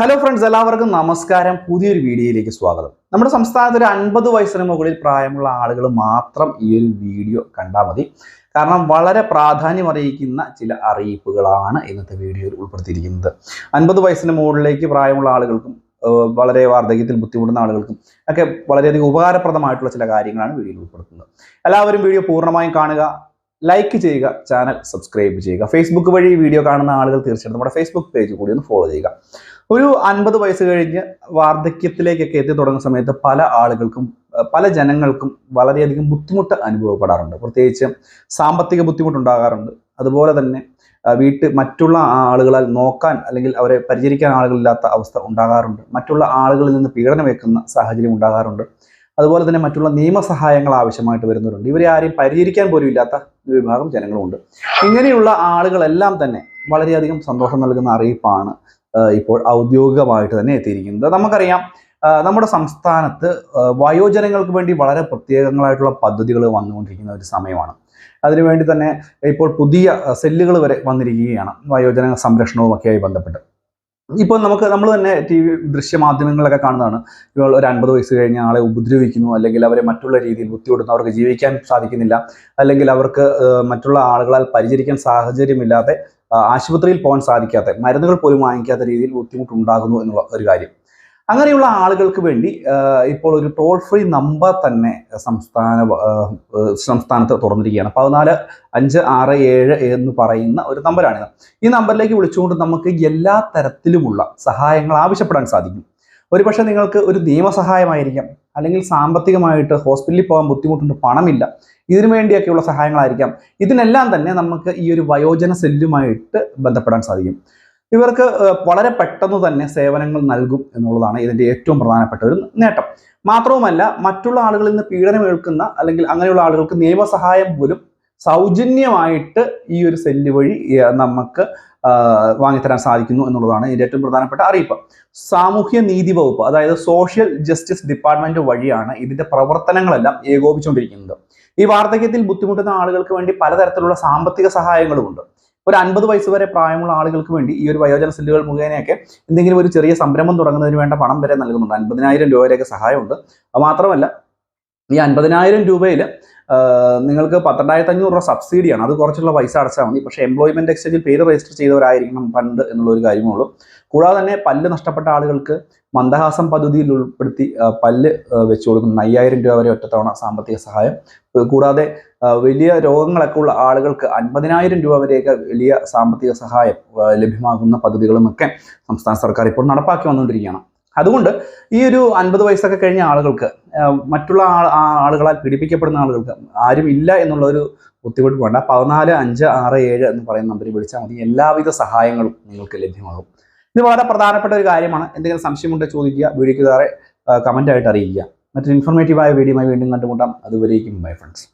Hello friends എല്ലാവർക്കും നമസ്കാരം. പുതിയൊരു വീഡിയോയിലേക്ക് സ്വാഗതം. നമ്മുടെ സംസ്ഥാനത്ത് ഒരു അൻപത് വയസ്സിന് മുകളിൽ പ്രായമുള്ള ആളുകൾ മാത്രം ഈ ഒരു വീഡിയോ കണ്ടാൽ മതി. കാരണം വളരെ പ്രാധാന്യം അറിയിക്കുന്ന ചില അറിയിപ്പുകളാണ് ഇന്നത്തെ വീഡിയോയിൽ ഉൾപ്പെടുത്തിയിരിക്കുന്നത്. അൻപത് വയസ്സിന് മുകളിലേക്ക് പ്രായമുള്ള ആളുകൾക്കും വളരെ വാർദ്ധക്യത്തിൽ ബുദ്ധിമുട്ടുന്ന ആളുകൾക്കും ഒക്കെ വളരെയധികം ഉപകാരപ്രദമായിട്ടുള്ള ചില കാര്യങ്ങളാണ് വീഡിയോയിൽ ഉൾപ്പെടുത്തുന്നത്. എല്ലാവരും വീഡിയോ പൂർണമായും കാണുക ലൈക്ക് ചെയ്യുക ചാനൽ സബ്സ്ക്രൈബ് ചെയ്യുക. ഫേസ്ബുക്ക് വഴി വീഡിയോ കാണുന്ന ആളുകൾ തീർച്ചയായിട്ടും നമ്മുടെ ഫേസ്ബുക്ക് പേജ് കൂടി ഒന്ന് ഫോളോ ചെയ്യുക. ഒരു അൻപത് വയസ്സ് കഴിഞ്ഞ് വാർദ്ധക്യത്തിലേക്കൊക്കെ എത്തി തുടങ്ങുന്ന സമയത്ത് പല ആളുകൾക്കും പല ജനങ്ങൾക്കും വളരെയധികം ബുദ്ധിമുട്ട് അനുഭവപ്പെടാറുണ്ട്. പ്രത്യേകിച്ച് സാമ്പത്തിക ബുദ്ധിമുട്ടുണ്ടാകാറുണ്ട്. അതുപോലെ തന്നെ വീട്ട് മറ്റുള്ള ആളുകളാൽ നോക്കാൻ അല്ലെങ്കിൽ അവരെ പരിചരിക്കാൻ ആളുകളില്ലാത്ത അവസ്ഥ ഉണ്ടാകാറുണ്ട്. മറ്റുള്ള ആളുകളിൽ നിന്ന് പീഡനം പീഡനമേക്കുന്ന സാഹചര്യം ഉണ്ടാകാറുണ്ട്. അതുപോലെ തന്നെ മറ്റുള്ള നിയമസഹായങ്ങൾ ആവശ്യമായിട്ട് വരുന്നവരുണ്ട്. ഇവരെ ആരെയും പരിചരിക്കാൻ പോലും ഇല്ലാത്ത വിഭാഗം ജനങ്ങളുമുണ്ട് ഇങ്ങനെയുള്ള ആളുകളെല്ലാം തന്നെ വളരെയധികം സന്തോഷം നൽകുന്ന അറിയിപ്പാണ് ഇപ്പോൾ ഔദ്യോഗികമായിട്ട് തന്നെ എത്തിയിരിക്കുന്നത്. നമുക്കറിയാം നമ്മുടെ സംസ്ഥാനത്ത് വയോജനങ്ങൾക്ക് വേണ്ടി വളരെ പ്രത്യേകങ്ങളായിട്ടുള്ള പദ്ധതികൾ വന്നുകൊണ്ടിരിക്കുന്ന ഒരു സമയമാണ്. അതിനുവേണ്ടി തന്നെ ഇപ്പോൾ പുതിയ സെല്ലുകൾ വരെ വന്നിരിക്കുകയാണ് വയോജന സംരക്ഷണവും ഒക്കെയായി ബന്ധപ്പെട്ട്. ഇപ്പോൾ നമുക്ക് നമ്മൾ തന്നെ ടി വി ദൃശ്യമാധ്യമങ്ങളിലൊക്കെ കാണുന്നതാണ്. ഇപ്പോൾ ഒരു അൻപത് വയസ്സ് കഴിഞ്ഞ ആളെ ഉപദ്രവിക്കുന്നു അല്ലെങ്കിൽ അവരെ മറ്റുള്ള രീതിയിൽ ബുദ്ധിമുട്ടുന്നു അവർക്ക് ജീവിക്കാൻ സാധിക്കുന്നില്ല അല്ലെങ്കിൽ അവർക്ക് മറ്റുള്ള ആളുകളാൽ പരിചരിക്കാൻ സാഹചര്യമില്ലാതെ ആശുപത്രിയിൽ പോകാൻ സാധിക്കാത്ത മരുന്നുകൾ പോലും വാങ്ങിക്കാത്ത രീതിയിൽ ബുദ്ധിമുട്ടുണ്ടാകുന്നു എന്നുള്ള ഒരു കാര്യം. അങ്ങനെയുള്ള ആളുകൾക്ക് വേണ്ടി ഇപ്പോൾ ഒരു ടോൾ ഫ്രീ നമ്പർ തന്നെ സംസ്ഥാന സംസ്ഥാനത്ത് തുറന്നിരിക്കുകയാണ്. പതിനാല് അഞ്ച് ആറ് ഏഴ് എന്ന് പറയുന്ന ഒരു നമ്പറാണിത് ഈ നമ്പറിലേക്ക് വിളിച്ചുകൊണ്ട് നമുക്ക് എല്ലാ തരത്തിലുമുള്ള സഹായങ്ങൾ ആവശ്യപ്പെടാൻ സാധിക്കും. ഒരുപക്ഷെ നിങ്ങൾക്ക് ഒരു നിയമസഹായമായിരിക്കാം. അല്ലെങ്കിൽ സാമ്പത്തികമായിട്ട് ഹോസ്പിറ്റലിൽ പോകാൻ ബുദ്ധിമുട്ടുണ്ട് പണമില്ല ഇതിനു വേണ്ടിയൊക്കെയുള്ള സഹായങ്ങളായിരിക്കാം. ഇതിനെല്ലാം തന്നെ നമുക്ക് ഈ ഒരു വയോജന സെല്ലുമായിട്ട് ബന്ധപ്പെടാൻ സാധിക്കും. ഇവർക്ക് വളരെ പെട്ടെന്ന് തന്നെ സേവനങ്ങൾ നൽകും എന്നുള്ളതാണ് ഇതിന്റെ ഏറ്റവും പ്രധാനപ്പെട്ട ഒരു നേട്ടം. മാത്രവുമല്ല മറ്റുള്ള ആളുകളിൽ നിന്ന് പീഡനം ഏൽക്കുന്ന അല്ലെങ്കിൽ അങ്ങനെയുള്ള ആളുകൾക്ക് നിയമസഹായം പോലും സൗജന്യമായിട്ട് ഈ ഒരു സെല്ല് വഴി നമുക്ക് വാങ്ങിത്തരാൻ സാധിക്കുന്നു എന്നുള്ളതാണ് ഇതിന്റെ ഏറ്റവും പ്രധാനപ്പെട്ട അറിയിപ്പ്. സാമൂഹ്യ നീതി വകുപ്പ് അതായത് സോഷ്യൽ ജസ്റ്റിസ് ഡിപ്പാർട്ട്മെന്റ് വഴിയാണ് ഇതിന്റെ പ്രവർത്തനങ്ങളെല്ലാം ഏകോപിച്ചുകൊണ്ടിരിക്കുന്നത്. ഈ വാർദ്ധക്യത്തിൽ ബുദ്ധിമുട്ടുന്ന ആളുകൾക്ക് വേണ്ടി പലതരത്തിലുള്ള സാമ്പത്തിക സഹായങ്ങളുമുണ്ട്. ഒരു അൻപത് വയസ്സ് വരെ പ്രായമുള്ള ആളുകൾക്ക് വേണ്ടി ഈ ഒരു വയോജന സെല്ലുകൾ മുഖേനയൊക്കെ എന്തെങ്കിലും ഒരു ചെറിയ സംരംഭം തുടങ്ങുന്നതിന് വേണ്ട പണം വരെ നൽകുന്നുണ്ട്. അൻപതിനായിരം രൂപ വരെയൊക്കെ സഹായമുണ്ട്. മാത്രമല്ല ഈ അൻപതിനായിരം രൂപയിൽ നിങ്ങൾക്ക് പന്ത്രണ്ടായിരത്തി അഞ്ഞൂറ് രൂപ സബ്സിഡിയാണ്. അത് കുറച്ചുള്ള പൈസ അടച്ചാൽ മതി. പക്ഷേ എംപ്ലോയ്മെന്റ് എക്സ്ചേഞ്ചിൽ പേര് രജിസ്റ്റർ ചെയ്തവരായിരിക്കണം ഫണ്ട് എന്നുള്ള ഒരു കാര്യമേ ഉള്ളൂ കൂടാതെ തന്നെ പല്ല് നഷ്ടപ്പെട്ട ആളുകൾക്ക് മന്ദഹാസം പദ്ധതിയിൽ ഉൾപ്പെടുത്തി പല്ല് വെച്ച് കൊടുക്കുന്ന അയ്യായിരം രൂപ വരെ ഒറ്റത്തവണ സാമ്പത്തിക സഹായം. കൂടാതെ വലിയ രോഗങ്ങളൊക്കെ ഉള്ള ആളുകൾക്ക് അൻപതിനായിരം രൂപ വരെയൊക്കെ വലിയ സാമ്പത്തിക സഹായം ലഭ്യമാകുന്ന പദ്ധതികളുമൊക്കെ സംസ്ഥാന സർക്കാർ ഇപ്പോൾ നടപ്പാക്കി വന്നുകൊണ്ടിരിക്കുകയാണ്. അതുകൊണ്ട് ഈ ഒരു അൻപത് വയസ്സൊക്കെ കഴിഞ്ഞ ആളുകൾക്ക് മറ്റുള്ള ആൾ- ആളുകളാൽ പീഡിപ്പിക്കപ്പെടുന്ന ആളുകൾക്ക് ആരും ഇല്ല എന്നുള്ള ഒരു ബുദ്ധിമുട്ട് വേണ്ട. പതിനാല് അഞ്ച് ആറ് ഏഴ് എന്ന് പറയുന്ന നമ്പറിൽ വിളിച്ചാൽ മതി. എല്ലാവിധ സഹായങ്ങളും നിങ്ങൾക്ക് ലഭ്യമാകും. ഇത് വളരെ പ്രധാനപ്പെട്ട ഒരു കാര്യമാണ്. എന്തെങ്കിലും സംശയമുണ്ടെങ്കിൽ ചോദിക്കുക വീഡിയോയ്ക്ക് താഴെ കമന്റായിട്ട് അറിയിക്കുക. മറ്റൊരു ഇൻഫോർമേറ്റീവായ വീഡിയോയുമായി വീണ്ടും കണ്ടുമുട്ടാം. അതുവരേക്കും ബൈ ഫ്രണ്ട്സ്